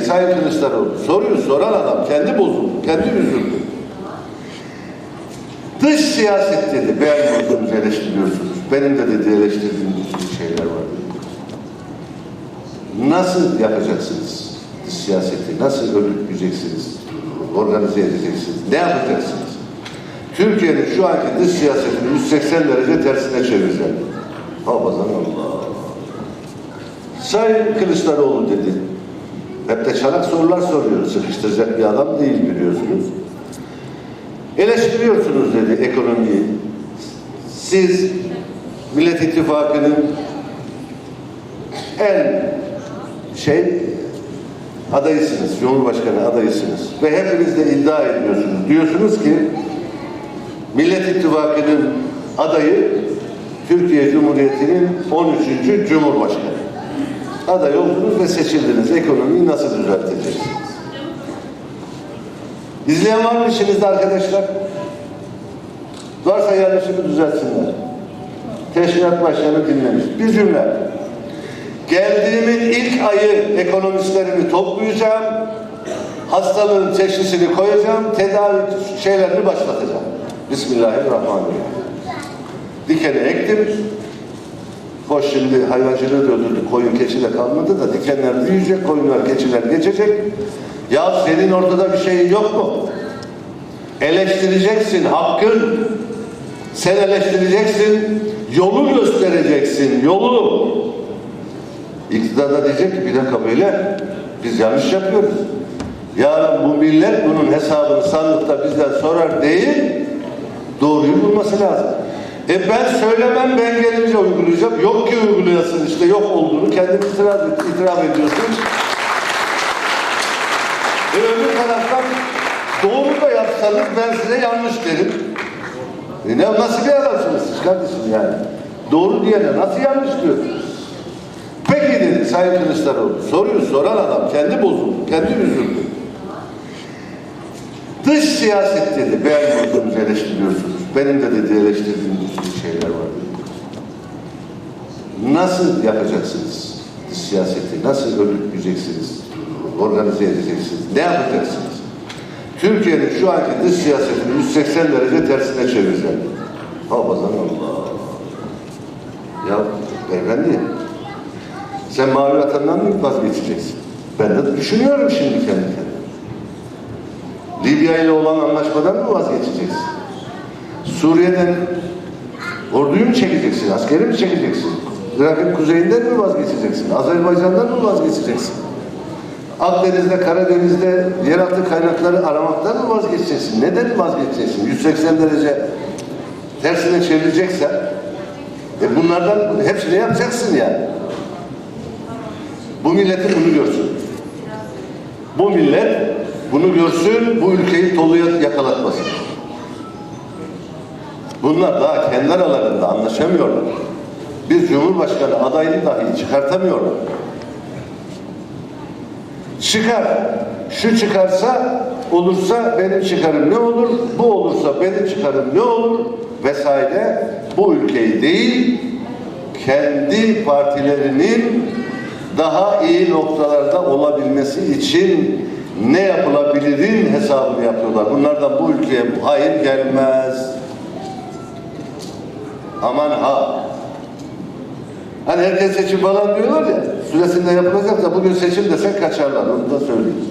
dedi Sayın Kılıçdaroğlu? Soruyu soran adam kendi bozuldu, kendi üzüldü. Dış siyaset dedi, beğenmiyorsunuz, eleştiriyorsunuz. Benim de dedi eleştirdiğim bir şeyler var. Nasıl yapacaksınız dış siyaseti? Nasıl örgütleyeceksiniz? Organize edeceksiniz? Ne yapacaksınız? Türkiye'nin şu anki dış siyasetini 180 derece tersine çevireceğim. Hafazan Allah. Sayın Kılıçdaroğlu dedi. Hep de çanak sorular soruyor. Sıkıştıracak bir adam değil biliyorsunuz. Eleştiriyorsunuz dedi ekonomiyi. Siz Millet İttifakı'nın en şey adayısınız, Cumhurbaşkanı adayısınız ve hepiniz de iddia ediyorsunuz. Diyorsunuz ki Millet İttifakı'nın adayı Türkiye Cumhuriyeti'nin 13. Cumhurbaşkanı. Aday oldunuz ve seçildiniz. Ekonomiyi nasıl düzelteceksiniz? İzleyen var mı içinizde arkadaşlar? Varsa yanlışını düzeltsinler. Teşkilat Başkanı dinlemiş. Bir cümle. Geldiğimin ilk ayı ekonomistlerimi toplayacağım. Hastalığın teşhisini koyacağım. Tedavi şeylerini başlatacağım. Bismillahirrahmanirrahim. Dikeni ektim. Hoş şimdi hayvancılığı döndürdük. Koyun keçi de kalmadı da dikenler büyüyecek, koyunlar keçiler geçecek. Ya senin ortada bir şeyin yok mu? Eleştireceksin, hakkın. Sen eleştireceksin, yolu göstereceksin, yolu. İktidar da diyecek ki bir dakika böyle biz yanlış yapıyoruz. Yarın bu millet bunun hesabını sandıkta bizden sorar değil, doğruyu bulması lazım. E ben söylemem ben gelince uygulayacağım. Yok ki uygulayasın işte yok olduğunu kendin itiraf, itiraf ediyorsun. E öbür taraftan doğru da yapsanız ben size yanlış derim. E ne, nasıl bir adamsınız siz kardeşim yani? Doğru diyene nasıl yanlış diyorsunuz? Peki dedi Sayın Kılıçdaroğlu. Soruyu soran adam kendi bozuldu, kendi üzüldü. Dış siyaset dedi, beğenmiyorsunuz, eleştiriyorsunuz. Benim de dedi eleştirdiğim şeyler var. Nasıl yapacaksınız siyaseti? Nasıl örgütleyeceksiniz? Organize edeceksiniz? Ne yapacaksınız? Türkiye'nin şu anki dış siyasetini 180 derece tersine çevireceğim. Hafazan Allah. Ya beyefendi, sen mavi vatandan mı vazgeçeceksin? Ben de düşünüyorum şimdi kendi kendime. Libya ile olan anlaşmadan mı vazgeçeceksin? Suriye'den orduyu mu çekeceksin? Askeri mi çekeceksin? Irak'ın kuzeyinden mi vazgeçeceksin? Azerbaycan'dan mı vazgeçeceksin? Akdeniz'de, Karadeniz'de yeraltı kaynakları aramaktan mı vazgeçeceksin? Neden vazgeçeceksin? 180 derece tersine çevireceksen e bunlardan hepsini yapacaksın yani. Bu milletin bunu görsün. Bu millet bunu görsün, bu ülkeyi toluya yakalatmasın. Bunlar daha kendi aralarında anlaşamıyorlar. Bir cumhurbaşkanı adayını dahi çıkartamıyorlar. Çıkar. Şu çıkarsa olursa benim çıkarım ne olur? Bu olursa benim çıkarım ne olur? Vesaire. Bu ülkeyi değil, kendi partilerinin daha iyi noktalarda olabilmesi için ne yapılabilirin hesabını yapıyorlar. Bunlardan bu ülkeye hayır gelmez. Aman ha. Hani herkes seçim falan diyorlar ya, süresinde yapılacak da bugün seçim desek kaçarlar, onu da söyleyeyim.